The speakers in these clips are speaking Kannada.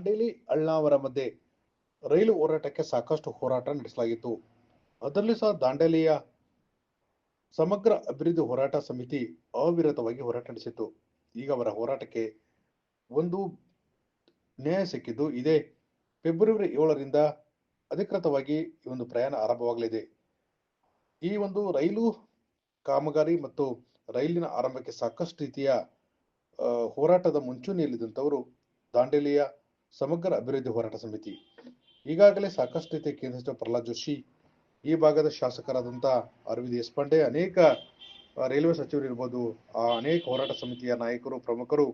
ದಾಂಡೇಲಿ ಅಳ್ನಾವರ ಮಧ್ಯೆ ರೈಲು ಹೋರಾಟಕ್ಕೆ ಸಾಕಷ್ಟು ಹೋರಾಟ ನಡೆಸಲಾಗಿತ್ತು. ಅದರಲ್ಲಿ ಸಹ ದಾಂಡೇಲಿಯ ಸಮಗ್ರ ಅಭಿವೃದ್ಧಿ ಹೋರಾಟ ಸಮಿತಿ ಅವಿರತವಾಗಿ ಹೋರಾಟ ನಡೆಸಿತ್ತು. ಈಗ ಅವರ ಹೋರಾಟಕ್ಕೆ ಒಂದು ನ್ಯಾಯ ಸಿಕ್ಕಿದ್ದು ಇದೇ. ಫೆಬ್ರವರಿ ಏಳರಿಂದ ಅಧಿಕೃತವಾಗಿ ಈ ಒಂದು ಪ್ರಯಾಣ ಆರಂಭವಾಗಲಿದೆ. ಈ ಒಂದು ರೈಲು ಕಾಮಗಾರಿ ಮತ್ತು ರೈಲಿನ ಆರಂಭಕ್ಕೆ ಸಾಕಷ್ಟು ರೀತಿಯ ಹೋರಾಟದ ಮುಂಚೂಣಿಯಲ್ಲಿದ್ದಂಥವರು ದಾಂಡೇಲಿಯ ಸಮಗ್ರ ಅಭಿವೃದ್ಧಿ ಹೋರಾಟ ಸಮಿತಿ. ಈಗಾಗಲೇ ಸಾಕಷ್ಟು ರೀತಿಯ ಕೇಂದ್ರ ಸಚಿವ ಪ್ರಹ್ಲಾದ್ ಜೋಶಿ ಈ ಭಾಗದ ಶಾಸಕರಾದಂತಹ ಅರವಿಂದ್ ದೇಶಪಾಂಡೆ ಅನೇಕ ರೈಲ್ವೆ ಸಚಿವರು ಇರ್ಬೋದು, ಆ ಅನೇಕ ಹೋರಾಟ ಸಮಿತಿಯ ನಾಯಕರು, ಪ್ರಮುಖರು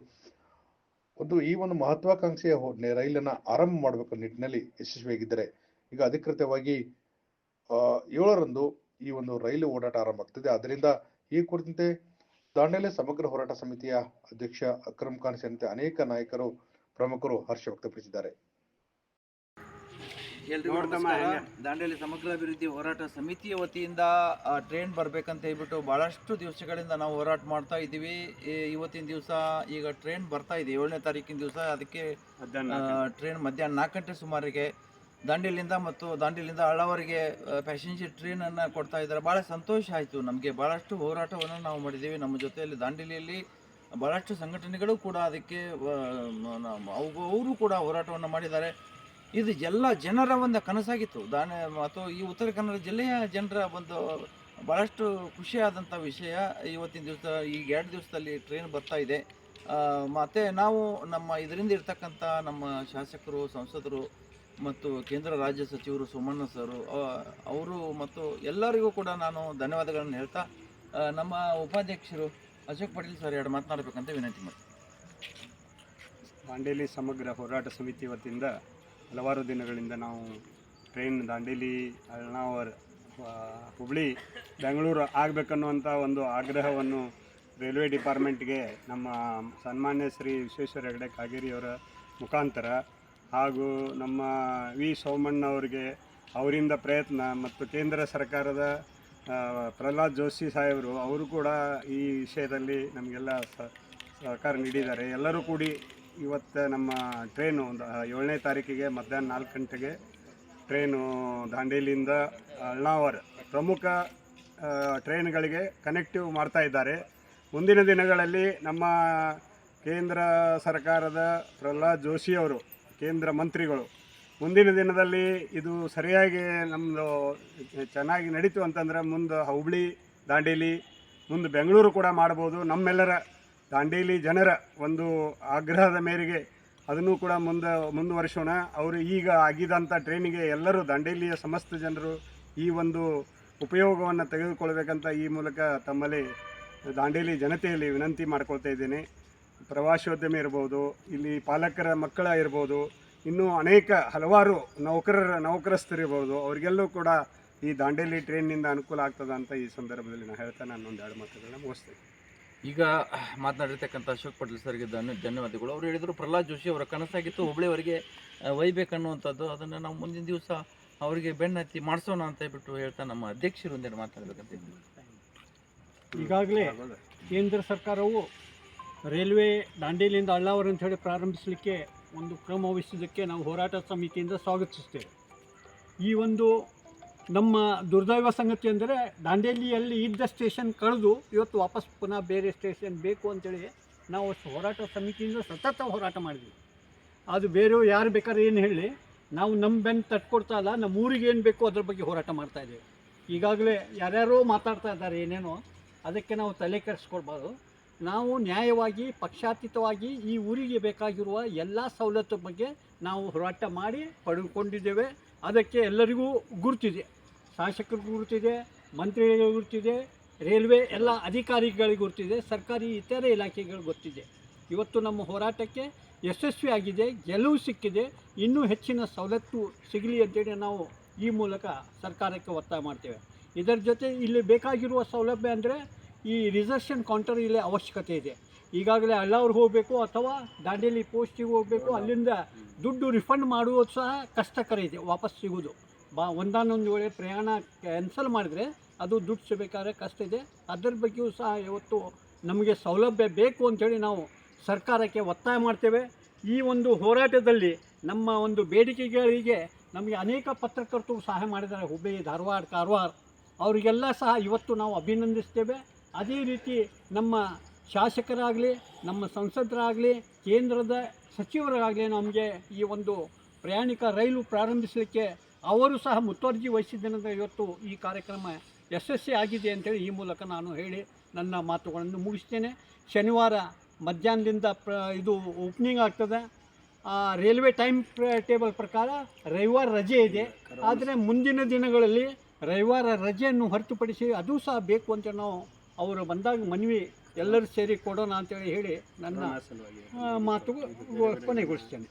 ಒಂದು ಈ ಒಂದು ಮಹತ್ವಾಕಾಂಕ್ಷೆಯ ರೈಲನ್ನ ಆರಂಭ ಮಾಡಬೇಕು ನಿಟ್ಟಿನಲ್ಲಿ ಯಶಸ್ವಿಯಾಗಿದ್ದಾರೆ. ಈಗ ಅಧಿಕೃತವಾಗಿ ಏಳರಂದು ಈ ಒಂದು ರೈಲು ಓಡಾಟ ಆರಂಭ ಆಗ್ತದೆ. ಅದರಿಂದ ಈ ಕುರಿತಂತೆ ದಾಂಡೇಲಿ ಸಮಗ್ರ ಹೋರಾಟ ಸಮಿತಿಯ ಅಧ್ಯಕ್ಷ ಅಕ್ರಮ್ ಖಾನ್ ಸೇರಿದಂತೆ ಅನೇಕ ನಾಯಕರು ಪ್ರಮುಖರು ಹರ್ಷ ವ್ಯಕ್ತಪಡಿಸಿದ್ದಾರೆ? ದಾಂಡೇಲಿ ಸಮಗ್ರ ಅಭಿವೃದ್ಧಿ ಹೋರಾಟ ಸಮಿತಿಯ ವತಿಯಿಂದ ಟ್ರೈನ್ ಬರಬೇಕಂತ ಹೇಳ್ಬಿಟ್ಟು ಬಹಳಷ್ಟು ದಿವಸಗಳಿಂದ ನಾವು ಹೋರಾಟ ಮಾಡ್ತಾ ಇದ್ದೀವಿ. ಈ- ಇವತ್ತಿನ ದಿವಸ ಈಗ ಟ್ರೈನ್ ಬರ್ತಾ ಇದೆ. ಏಳನೇ ತಾರೀಕಿನ ದಿವಸ ಅದಕ್ಕೆ ಟ್ರೈನ್ ಮಧ್ಯಾಹ್ನ ನಾಲ್ಕು ಗಂಟೆ ಸುಮಾರಿಗೆ ದಾಂಡೇಲಿಂದ ಮತ್ತು ದಾಂಡೇಲಿಂದ ಹಳ್ಳವರೆಗೆ ಪ್ಯಾಸೆಂಜರ್ ಟ್ರೈನನ್ನು ಕೊಡ್ತಾ ಇದ್ದಾರೆ. ಭಾಳ ಸಂತೋಷ ಆಯಿತು ನಮಗೆ. ಭಾಳಷ್ಟು ಹೋರಾಟವನ್ನು ನಾವು ಮಾಡಿದ್ದೀವಿ. ನಮ್ಮ ಜೊತೆಯಲ್ಲಿ ದಾಂಡೇಲಿಯಲ್ಲಿ ಭಾಳಷ್ಟು ಸಂಘಟನೆಗಳು ಕೂಡ ಅದಕ್ಕೆ ಅವರು ಕೂಡ ಹೋರಾಟವನ್ನು ಮಾಡಿದ್ದಾರೆ. ಇದು ಎಲ್ಲ ಜನರ ಒಂದು ಕನಸಾಗಿತ್ತು. ದಾನ ಮತ್ತು ಈ ಉತ್ತರ ಕನ್ನಡ ಜಿಲ್ಲೆಯ ಜನರ ಒಂದು ಭಾಳಷ್ಟು ಖುಷಿಯಾದಂಥ ವಿಷಯ ಇವತ್ತಿನ ದಿವಸ, ಈಗ ಎರಡು ದಿವಸದಲ್ಲಿ ಟ್ರೈನ್ ಬರ್ತಾ ಇದೆ. ಮತ್ತು ಮತ್ತೆ ನಾವು ನಮ್ಮ ಇದರಿಂದ ಇರ್ತಕ್ಕಂಥ ನಮ್ಮ ಶಾಸಕರು, ಸಂಸದರು ಮತ್ತು ಕೇಂದ್ರ ರಾಜ್ಯ ಸಚಿವರು ಸೋಮಣ್ಣ ಸರು ಅವರು ಮತ್ತು ಎಲ್ಲರಿಗೂ ಕೂಡ ನಾನು ಧನ್ಯವಾದಗಳನ್ನು ಹೇಳ್ತಾ ನಮ್ಮ ಉಪಾಧ್ಯಕ್ಷರು ಅಶೋಕ್ ಪಟೇಲ್ ಸರ್, ಎರಡು ಮಾತನಾಡಬೇಕಂತ ವಿನಂತಿ ಮಾಡ್ತೀನಿ. ದಾಂಡೇಲಿ ಸಮಗ್ರ ಹೋರಾಟ ಸಮಿತಿ ವತಿಯಿಂದ ಹಲವಾರು ದಿನಗಳಿಂದ ನಾವು ಟ್ರೈನ್ ದಾಂಡೇಲಿ, ಅಳ್ನಾವರ್ ಹುಬ್ಳಿ, ಬೆಂಗಳೂರು ಆಗಬೇಕನ್ನುವಂಥ ಒಂದು ಆಗ್ರಹವನ್ನು ರೈಲ್ವೆ ಡಿಪಾರ್ಟ್ಮೆಂಟ್ಗೆ ನಮ್ಮ ಸನ್ಮಾನ್ಯ ಶ್ರೀ ವಿಶ್ವೇಶ್ವರ ಹೆಗಡೆ ಕಾಗೇರಿಯವರ ಮುಖಾಂತರ ಹಾಗೂ ನಮ್ಮ ವಿ ಸೋಮಣ್ಣ ಅವರಿಗೆ ಅವರಿಂದ ಪ್ರಯತ್ನ ಮತ್ತು ಕೇಂದ್ರ ಸರ್ಕಾರದ ಪ್ರಹ್ಲಾದ್ ಜೋಶಿ ಸಾಹೇಬರು, ಅವರು ಕೂಡ ಈ ವಿಷಯದಲ್ಲಿ ನಮಗೆಲ್ಲ ಸಹಕಾರ ನೀಡಿದ್ದಾರೆ. ಎಲ್ಲರೂ ಕೂಡಿ ಇವತ್ತು ನಮ್ಮ ಟ್ರೈನು, ಒಂದು ಏಳನೇ ತಾರೀಕಿಗೆ ಮಧ್ಯಾಹ್ನ ನಾಲ್ಕು ಗಂಟೆಗೆ ಟ್ರೈನು ದಾಂಡೇಲಿಯಿಂದ ಅಳ್ನಾವರ್ ಪ್ರಮುಖ ಟ್ರೈನ್ಗಳಿಗೆ ಕನೆಕ್ಟಿವ್ ಮಾಡ್ತಾ ಇದ್ದಾರೆ. ಮುಂದಿನ ದಿನಗಳಲ್ಲಿ ನಮ್ಮ ಕೇಂದ್ರ ಸರ್ಕಾರದ ಪ್ರಹ್ಲಾದ್ ಜೋಶಿ ಅವರು, ಕೇಂದ್ರ ಮಂತ್ರಿಗಳು ಮುಂದಿನ ದಿನದಲ್ಲಿ ಇದು ಸರಿಯಾಗಿ ನಮ್ಮದು ಚೆನ್ನಾಗಿ ನಡೀತು ಅಂತಂದ್ರೆ ಮುಂದೆ ಹುಬ್ಳಿ, ದಾಂಡೇಲಿ, ಮುಂದೆ ಬೆಂಗಳೂರು ಕೂಡ ಮಾಡ್ಬೋದು. ನಮ್ಮೆಲ್ಲರ ದಾಂಡೇಲಿ ಜನರ ಒಂದು ಆಗ್ರಹದ ಮೇರೆಗೆ ಅದನ್ನು ಕೂಡ ಮುಂದೆ ಮುಂದುವರಿಸೋಣ. ಅವರು ಈಗ ಆಗಿದಂಥ ಟ್ರೈನಿಗೆ ಎಲ್ಲರೂ ದಾಂಡೇಲಿಯ ಸಮಸ್ತ ಜನರು ಈ ಒಂದು ಉಪಯೋಗವನ್ನು ತೆಗೆದುಕೊಳ್ಬೇಕಂತ ಈ ಮೂಲಕ ತಮ್ಮಲ್ಲಿ ದಾಂಡೇಲಿ ಜನತೆಯಲ್ಲಿ ವಿನಂತಿ ಮಾಡ್ಕೊಳ್ತಾ ಇದ್ದೀನಿ. ಪ್ರವಾಸೋದ್ಯಮ ಇರ್ಬೋದು, ಇಲ್ಲಿ ಪಾಲಕರ ಮಕ್ಕಳ ಇರ್ಬೋದು ಇನ್ನೂ ಅನೇಕ ಹಲವಾರು ನೌಕರರ ನೌಕರಸ್ಥರಿರ್ಬೋದು ಅವರಿಗೆಲ್ಲೂ ಕೂಡ ಈ ದಾಂಡೇಲಿ ಟ್ರೈನ್ನಿಂದ ಅನುಕೂಲ ಆಗ್ತದೆ ಅಂತ ಈ ಸಂದರ್ಭದಲ್ಲಿ ನಾನು ಹೇಳ್ತಾ ನಾನು ಒಂದು ಎರಡು ಮಾತುಗಳನ್ನ ಮುಗಿಸ್ತೇನೆ. ಈಗ ಮಾತನಾಡಿರ್ತಕ್ಕಂಥ ಅಶೋಕ್ ಪಟೇಲ್ ಸರ್ಗೆ ಧನ್ಯ ಧನ್ಯವಾದಗಳು. ಅವರು ಹೇಳಿದರು ಪ್ರಹ್ಲಾದ್ ಜೋಶಿ ಅವರ ಕನಸಾಗಿತ್ತು ಹುಬ್ಳಿಯವರಿಗೆ ವೈಬೇಕು ಒಯ್ಬೇಕನ್ನುವಂಥದ್ದು. ಅದನ್ನು ನಾವು ಮುಂದಿನ ದಿವಸ ಅವರಿಗೆ ಬೆನ್ನತ್ತಿ ಮಾಡಿಸೋಣ ಅಂತ ಹೇಳ್ಬಿಟ್ಟು ಹೇಳ್ತಾ ನಮ್ಮ ಅಧ್ಯಕ್ಷರು ಒಂದೆರಡು ಮಾತಾಡಬೇಕಂತ ಈಗಾಗಲೇ ಕೇಂದ್ರ ಸರ್ಕಾರವು ರೈಲ್ವೆ ದಾಂಡೇಲಿಯಿಂದ ಅಳ್ಳಾವರ ಅಂತ ಹೇಳಿ ಪ್ರಾರಂಭಿಸಲಿಕ್ಕೆ ಒಂದು ಕ್ರಮ ವಹಿಸಿದ್ದಕ್ಕೆ ನಾವು ಹೋರಾಟ ಸಮಿತಿಯಿಂದ ಸ್ವಾಗತಿಸುತ್ತೇವೆ. ಈ ಒಂದು ನಮ್ಮ ದುರ್ದೈವ ಸಂಗತಿ ಅಂದರೆ ದಾಂಡೇಲಿಯಲ್ಲಿ ಇದ್ದ ಸ್ಟೇಷನ್ ಕಳೆದು ಇವತ್ತು ವಾಪಸ್ ಪುನಃ ಬೇರೆ ಸ್ಟೇಷನ್ ಬೇಕು ಅಂತೇಳಿ ನಾವು ಹೋರಾಟ ಸಮಿತಿಯಿಂದ ಸತತ ಹೋರಾಟ ಮಾಡಿದ್ವಿ. ಅದು ಬೇರೆಯವ್ರು ಯಾರು ಬೇಕಾದ್ರೆ ಏನು ಹೇಳಿ, ನಾವು ನಮ್ಮ ಬೆನ್ನು ತಟ್ಕೊಡ್ತಾ ಇಲ್ಲ, ನಮ್ಮ ಊರಿಗೆ ಏನು ಬೇಕೋ ಅದ್ರ ಬಗ್ಗೆ ಹೋರಾಟ ಮಾಡ್ತಾ ಇದ್ದೇವೆ. ಈಗಾಗಲೇ ಯಾರ್ಯಾರೋ ಮಾತಾಡ್ತಾ ಇದ್ದಾರೆ ಏನೇನೋ, ಅದಕ್ಕೆ ನಾವು ತಲೆ ಕೆಡಿಸ್ಕೊಳ್ಬಾರ್ದು. ನಾವು ನ್ಯಾಯವಾಗಿ, ಪಕ್ಷಾತೀತವಾಗಿ ಈ ಊರಿಗೆ ಬೇಕಾಗಿರುವ ಎಲ್ಲ ಸವಲತ್ತು ಬಗ್ಗೆ ನಾವು ಹೋರಾಟ ಮಾಡಿ ಪಡೆದುಕೊಂಡಿದ್ದೇವೆ. ಅದಕ್ಕೆ ಎಲ್ಲರಿಗೂ ಗುರುತಿದೆ. ಶಾಸಕರಿಗೂ ಗುರುತಿದೆ, ಮಂತ್ರಿಗಳಿಗೂ ಗುರುತಿದೆ, ರೈಲ್ವೆ ಎಲ್ಲ ಅಧಿಕಾರಿಗಳಿಗೆ ಗುರುತಿದೆ, ಸರ್ಕಾರಿ ಇತರೆ ಇಲಾಖೆಗಳು ಗೊತ್ತಿದೆ ಇವತ್ತು ನಮ್ಮ ಹೋರಾಟಕ್ಕೆ ಯಶಸ್ವಿಯಾಗಿದೆ ಗೆಲುವು ಸಿಕ್ಕಿದೆ, ಇನ್ನೂ ಹೆಚ್ಚಿನ ಸವಲತ್ತು ಸಿಗಲಿ ಅಂತೇಳಿ ನಾವು ಈ ಮೂಲಕ ಸರ್ಕಾರಕ್ಕೆ ಒತ್ತಾಯ ಮಾಡ್ತೇವೆ. ಇದರ ಜೊತೆ ಇಲ್ಲಿ ಬೇಕಾಗಿರುವ ಸೌಲಭ್ಯ ಅಂದರೆ ಈ ರಿಸರ್ವೇಷನ್ ಕೌಂಟರ್ ಇಲ್ಲಿ ಅವಶ್ಯಕತೆ ಇದೆ. ಈಗಾಗಲೇ ಅಳ್ಳವ್ರಿಗೆ ಹೋಗಬೇಕು ಅಥವಾ ದಾಂಡೇಲಿ ಪೋಸ್ಟಿಗೆ ಹೋಗಬೇಕು, ಅಲ್ಲಿಂದ ದುಡ್ಡು ರಿಫಂಡ್ ಮಾಡುವುದು ಸಹ ಕಷ್ಟಕರ ಇದೆ, ವಾಪಸ್ ಸಿಗೋದು ಬಾ, ಒಂದಾನೊಂದು ವೇಳೆ ಪ್ರಯಾಣ ಕ್ಯಾನ್ಸಲ್ ಮಾಡಿದರೆ ಅದು ದುಡ್ಡು ಸಿಗಬೇಕಾದ್ರೆ ಕಷ್ಟ ಇದೆ. ಅದರ ಬಗ್ಗೆಯೂ ಸಹ ಇವತ್ತು ನಮಗೆ ಸೌಲಭ್ಯ ಬೇಕು ಅಂಥೇಳಿ ನಾವು ಸರ್ಕಾರಕ್ಕೆ ಒತ್ತಾಯ ಮಾಡ್ತೇವೆ. ಈ ಒಂದು ಹೋರಾಟದಲ್ಲಿ ನಮ್ಮ ಒಂದು ಬೇಡಿಕೆಗಳಿಗೆ ನಮಗೆ ಅನೇಕ ಪತ್ರಕರ್ತರು ಸಹಾಯ ಮಾಡಿದ್ದಾರೆ. ಹುಬ್ಬಳ್ಳಿ ಧಾರವಾಡ, ಕಾರವಾರ. ಅವರಿಗೆಲ್ಲ ಸಹ ಇವತ್ತು ನಾವು ಅಭಿನಂದಿಸ್ತೇವೆ. ಅದೇ ರೀತಿ ನಮ್ಮ ಶಾಸಕರಾಗಲಿ ನಮ್ಮ ಸಂಸದರಾಗಲಿ ಕೇಂದ್ರದ ಸಚಿವರಾಗಲಿ ನಮಗೆ ಈ ಒಂದು ಪ್ರಯಾಣಿಕ ರೈಲು ಪ್ರಾರಂಭಿಸಲಿಕ್ಕೆ ಅವರು ಸಹ ಮುತುವರ್ಜಿ ವಹಿಸಿದ್ದರಿಂದ ಇವತ್ತು ಈ ಕಾರ್ಯಕ್ರಮ ಯಶಸ್ವಿ ಆಗಿದೆ ಅಂತೇಳಿ ಈ ಮೂಲಕ ನಾನು ಹೇಳಿ ನನ್ನ ಮಾತುಗಳನ್ನು ಮುಗಿಸ್ತೇನೆ. ಶನಿವಾರ ಮಧ್ಯಾಹ್ನದಿಂದ ಪ್ರ ಇದು ಓಪನಿಂಗ್ ಆಗ್ತದೆ. ರೈಲ್ವೆ ಟೈಮ್ ಟೇಬಲ್ ಪ್ರಕಾರ ರವಿವಾರ ರಜೆ ಇದೆ. ಆದರೆ ಮುಂದಿನ ದಿನಗಳಲ್ಲಿ ರವಿವಾರ ರಜೆಯನ್ನು ಹೊರತುಪಡಿಸಿ ಅದು ಸಹ ಬೇಕು ಅಂತ ನಾವು ಅವರು ಬಂದಾಗ ಮನವಿ ಎಲ್ಲರೂ ಸೇರಿ ಕೊಡೋಣ ಅಂತೇಳಿ ಹೇಳಿ ನನ್ನ ಮಾತು ಕೊನೆಗೊಳಿಸ್ತೇನೆ.